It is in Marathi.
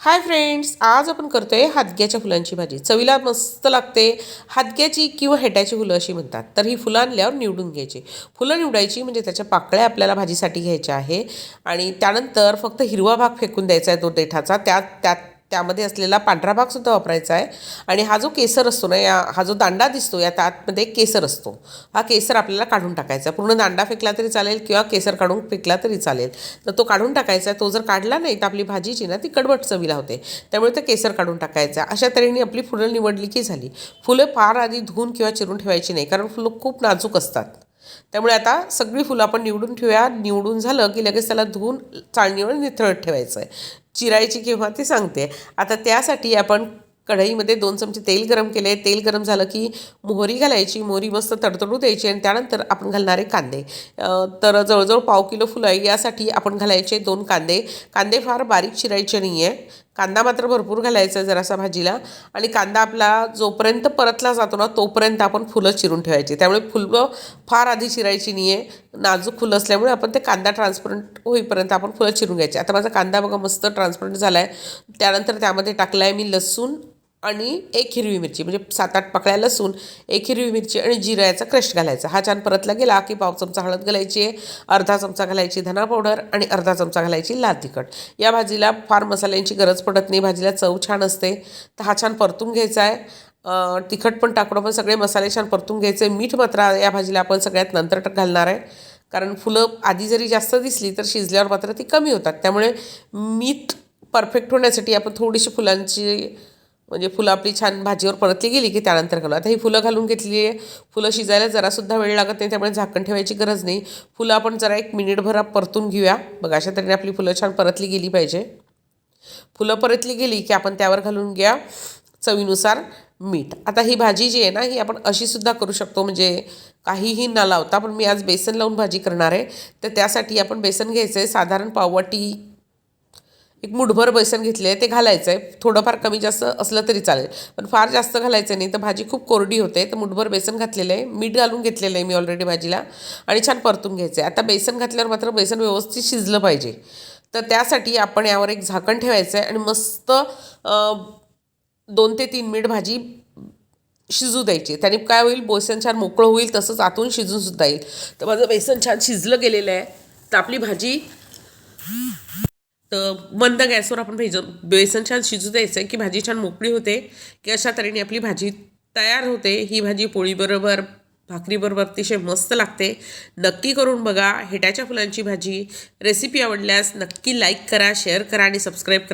हाय फ्रेंड्स आज आपण करतो आहे हादग्याच्या फुलांची भाजी. चवीला मस्त लागते. हादग्याची किंवा हेट्याची फुलं अशी म्हणतात. तर ही फुलं आणल्यावर निवडून घ्यायची. फुलं निवडायची म्हणजे त्याच्या पाकळ्या आपल्याला भाजीसाठी घ्यायच्या आहे. आणि त्यानंतर फक्त हिरवा भाग फेकून द्यायचा आहे तो देठाचा त्यात त्यात त्यामध्ये असलेला पांढरा भागसुद्धा वापरायचा आहे. आणि हा जो केसर असतो ना या हा जो दांडा दिसतो या त्यातमध्ये केसर असतो. हा केसर आपल्याला काढून टाकायचा पूर्ण दांडा फेकला तरी चालेल किंवा केसर काढून फेकला तरी चालेल. तर तो काढून टाकायचा आहे. तो जर काढला नाही तर आपली भाजीची ना ती कडवट चवीला होते. त्यामुळे ते केसर काढून टाकायचा आहे. अशा तऱ्हेने आपली फुलं निवडली की झाली. फुलं फार आधी धुवून किंवा चिरून ठेवायची नाही कारण फुलं खूप नाजूक असतात. त्यामुळे आता सगळी फुलं आपण निवडून ठेवूया. निवडून झालं की लगेच त्याला धुवून चाळणीवर निथळत ठेवायचं आहे. चिरायची केव्हा ते सांगते. आता त्यासाठी आपण कढईमध्ये दोन चमचे तेल गरम केले. तेल गरम झालं की मोहरी घालायची. मोहरी मस्त तडतडू द्यायची आणि त्यानंतर आपण घालणारे कांदे. तर जवळजवळ पाव किलो फुलं आहे यासाठी आपण घालायचे दोन कांदे. कांदे फार बारीक चिरायचे नाही आहे कांदा मात्र भरपूर घालायचा आहे जरासा भाजीला. आणि कांदा आपला जोपर्यंत परतला जातो ना तोपर्यंत आपण फुलं चिरून ठेवायची. त्यामुळे फुलं फार आधी चिरायची नाही आहे नाजूक फुलं असल्यामुळे आपण ते कांदा ट्रान्सपरंट होईपर्यंत आपण फुलं चिरून घ्यायची. आता माझा कांदा बघा मस्त ट्रान्सपरंट झाला आहे त्यानंतर त्यामध्ये टाकला आहे मी लसूण आणि एक हिरवी मिरची म्हणजे सात आठ पाकळ्या लसूण एक हिरवी मिरची आणि जिऱ्याचा क्रश घालायचा. हा छान परतला गेला की पाव चमचा हळद घालायची आहे अर्धा चमचा घालायची धना पावडर आणि अर्धा चमचा घालायची लाल तिखट. या भाजीला फार मसाल्यांची गरज पडत नाही भाजीला चव छान असते. तर हा छान परतून घ्यायचा आहे. तिखट पण टाकून आपण सगळे मसाले छान परतून घ्यायचे. मीठ मात्र या भाजीला आपण सगळ्यात नंतर घालणार आहे. कारण फुलं आधी जरी जास्त दिसली तर शिजल्यावर मात्र ती कमी होतात. त्यामुळे मीठ परफेक्ट होण्यासाठी आपण थोडीशी फुलांची म्हणजे फुलं आपली छान भाजीवर परतली गेली की त्यानंतर घालू. आता ही फुलं घालून घेतली आहे. फुलं शिजायला जरासुद्धा वेळ लागत नाही त्यामुळे झाकण ठेवायची गरज नाही. फुलं आपण जरा एक मिनिटभर परतून घेऊया. बघा अशा तऱ्हेने आपली फुलं छान परतली गेली पाहिजे. फुलं परतली गेली की आपण त्यावर घालून घ्या चवीनुसार मीठ. आता ही भाजी जी आहे ना ही आपण अशीसुद्धा करू शकतो. म्हणजे काहीही न लावता पण मी आज बेसन लावून भाजी करणार आहे. तर त्यासाठी आपण बेसन घ्यायचं आहे. साधारण पाववाटी एक मुठभर बेसन घेतले आहे ते घालायचं आहे थोडंफार कमी जास्त असलं तरी चालेल. पण फार जास्त घालायचं नाही. तर भाजी खूप कोरडी होते. तर मुठभर बेसन घातलेलं आहे. मीठ घालून घेतलेलं आहे मी ऑलरेडी भाजीला. आणि छान परतून घ्यायचं आहे आता बेसन घातल्यावर मात्र बेसन व्यवस्थित शिजलं पाहिजे. तर त्यासाठी आपण यावर एक झाकण ठेवायचं आहे आणि मस्त दोन ते तीन मिनिट भाजी शिजू द्यायची. त्याने काय होईल? बेसन छान मोकळं होईल. तसंच आतून शिजून सुद्धा येईल. तर माझं बेसन छान शिजलं गेलेलं आहे. तर आपली भाजी तर मंद गॅसवर आपण भेज बेसन छान शिजू द्यायचं आहे की भाजी छान मोकळी होते की अशा तऱ्हेने आपली भाजी तयार होते. ही भाजी पोळीबरोबर भाकरीबरोबर अतिशय मस्त लागते. नक्की करून बघा हेटाच्या फुलांची भाजी. रेसिपी आवडल्यास नक्की लाईक करा शेअर करा आणि सबस्क्राईब करा.